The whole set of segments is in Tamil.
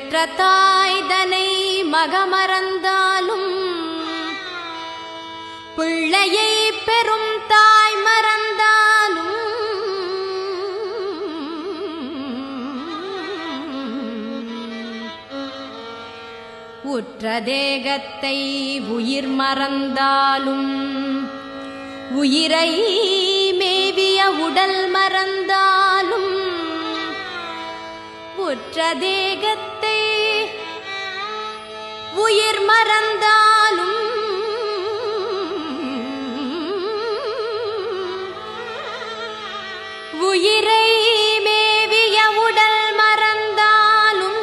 பெற்ற தாய்தனை மகமறந்தாலும் பிள்ளையை பெறும் தாய் மறந்தாலும் உற்ற தேகத்தை உயிர் மறந்தாலும் உயிரை மேவிய உடல் மறந்தாலும் உற்ற தேகத்தை உயிர் மறந்தாலும் உயிரை மேவிய உடல் மறந்தாலும்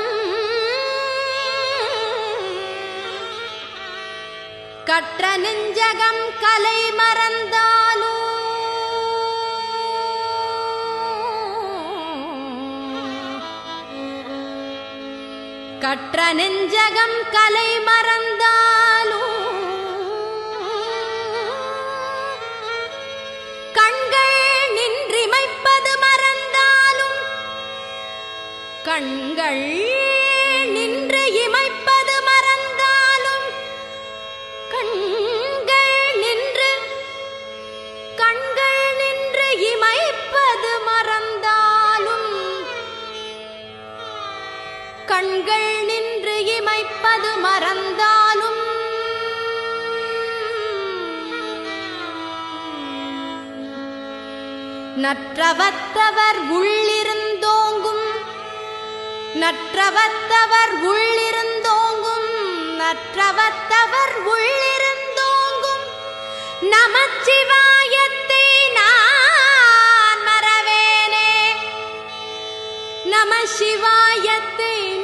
கற்ற நெஞ்சகம் கலை மறந்தாலும் கற்ற நெஞ்சகம் கலை மறந்தாலும் கண்கள் நின்றிமைப்பது மறந்தாலும் கண்கள் நின்று இமைப்பது மறந்தாலும் கண்கள் நின்று கண்கள் நின்று இமைப்பது மறந்தாலும் கண்கள் நினைப்பது மறந்தாலும். நற்றவத்தவர் உள்ளிருந்தோங்கும். நற்றவத்தவர் உள்ளிருந்தோங்கும். நற்றவத்தவர் உள்ளிருந்தோங்கும். நமச்சிவாயத்தை நான் மறவேனே. நம சிவாயத்தை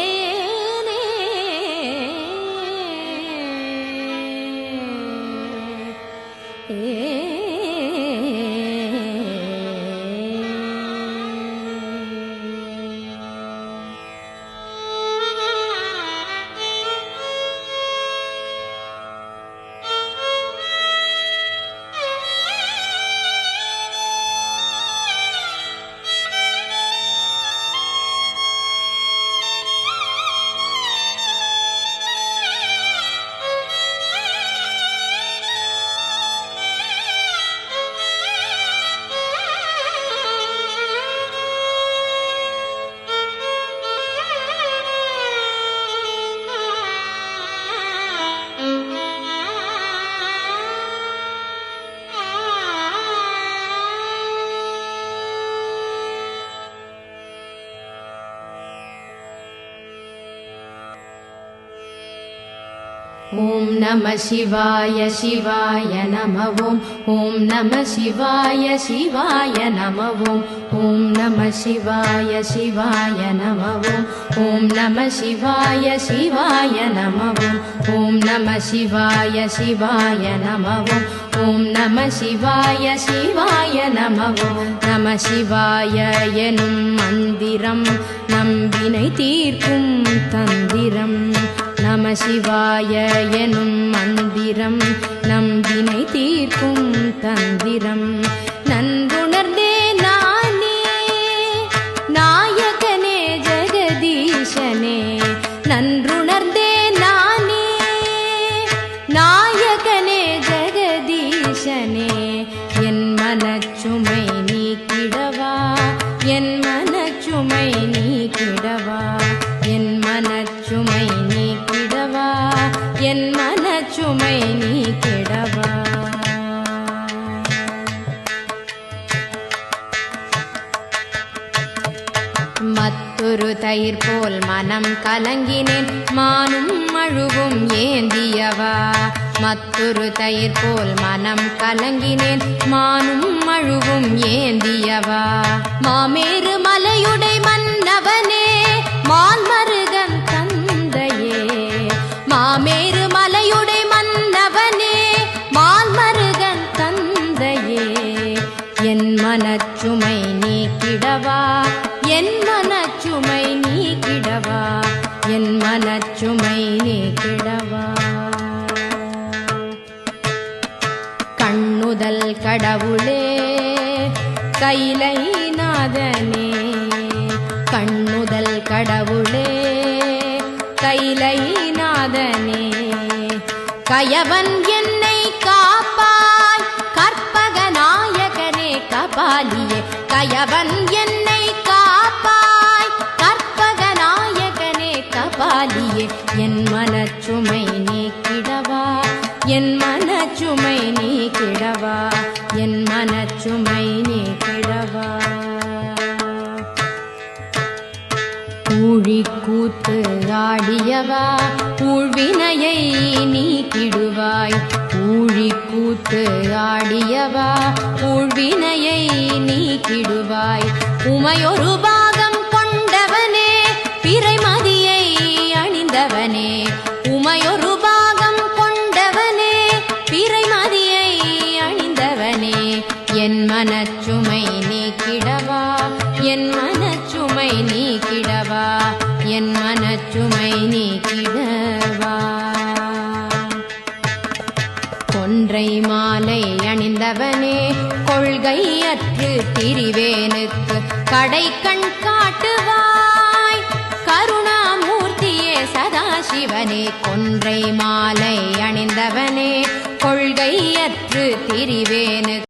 ॐ नमः शिवाय शिवाय नमोो ॐ। नमः शिवाय शिवाय नमोो ॐ। नमः शिवाय शिवाय नमोो ॐ। नमः शिवाय शिवाय नमोो ॐ। नमः शिवाय शिवाय नमोो ॐ। नमः शिवाय शिवाय नमो नमः शिवाय नं मन्दिरं। नम्बिनै तीर्पुं तन्दिरम्। நம சிவாய எனும் மந்திரம் நம்பினை தீர்க்கும் தந்திரம். நன்றுணர்ந்தே நானே நாயகனே ஜெகதீஷனே. நன்றுணர்ந்தே நானே நாயகனே ஜெகதீஷனே. என் மனச்சுமை நீக்கிடவா என் மனச்சுமை நீக்கிடவா என் மனச்சுமை நீக்கிடவா என் மனச்சுமை நீக்கிடவா மத்தொரு தயிர் போல் மனம் கலங்கினேன். மானும் அழுவும் ஏந்தியவா? மத்துரு தயிர் போல் மனம் கலங்கினேன். மானும் அழுவும் ஏந்தியவா? மாமேறு மலையுடை என் மனச்சுமை நீக்கிடவா என் மனச்சுமை நீக்கிடவா என் மனச்சுமை நீக்கிடவா கண்ணுதல் கடவுளே கைலை நாதனே. கண்ணுதல் கடவுளே கைலை நாதனே. கயவன் நாயகனே கயவன் என்னை காப்பாய். கற்பக நாயகனே கபாலியே என் மனச்சுமை நீக்கிடவா? என் ஆடியவா ஊழ்வினையை நீக்கிடுவாய். ஊழி கூத்து ஆடியவா? ஊழ்வினையை நீக்கிடுவாய். உமையொரு பாகம் கொண்டவனே பிறைமதியை அணிந்தவனே. உமையொரு பாகம் கொண்டவனே பிறைமதியை அணிந்தவனே. என் மனச்சுமை நீக்கிடவா? என் மனச்சுமை நீக்கிடவா? என் மனச்சுமை நீக்கிடவா? கொன்றை மாலை அணிந்தவனே கொள்கையற்று திரிவேனுக்கு கடை கண் காட்டுவாய். கருணாமூர்த்தியே சதாசிவனே கொன்றை மாலை அணிந்தவனே கொள்கையற்று திரிவேனுக்கு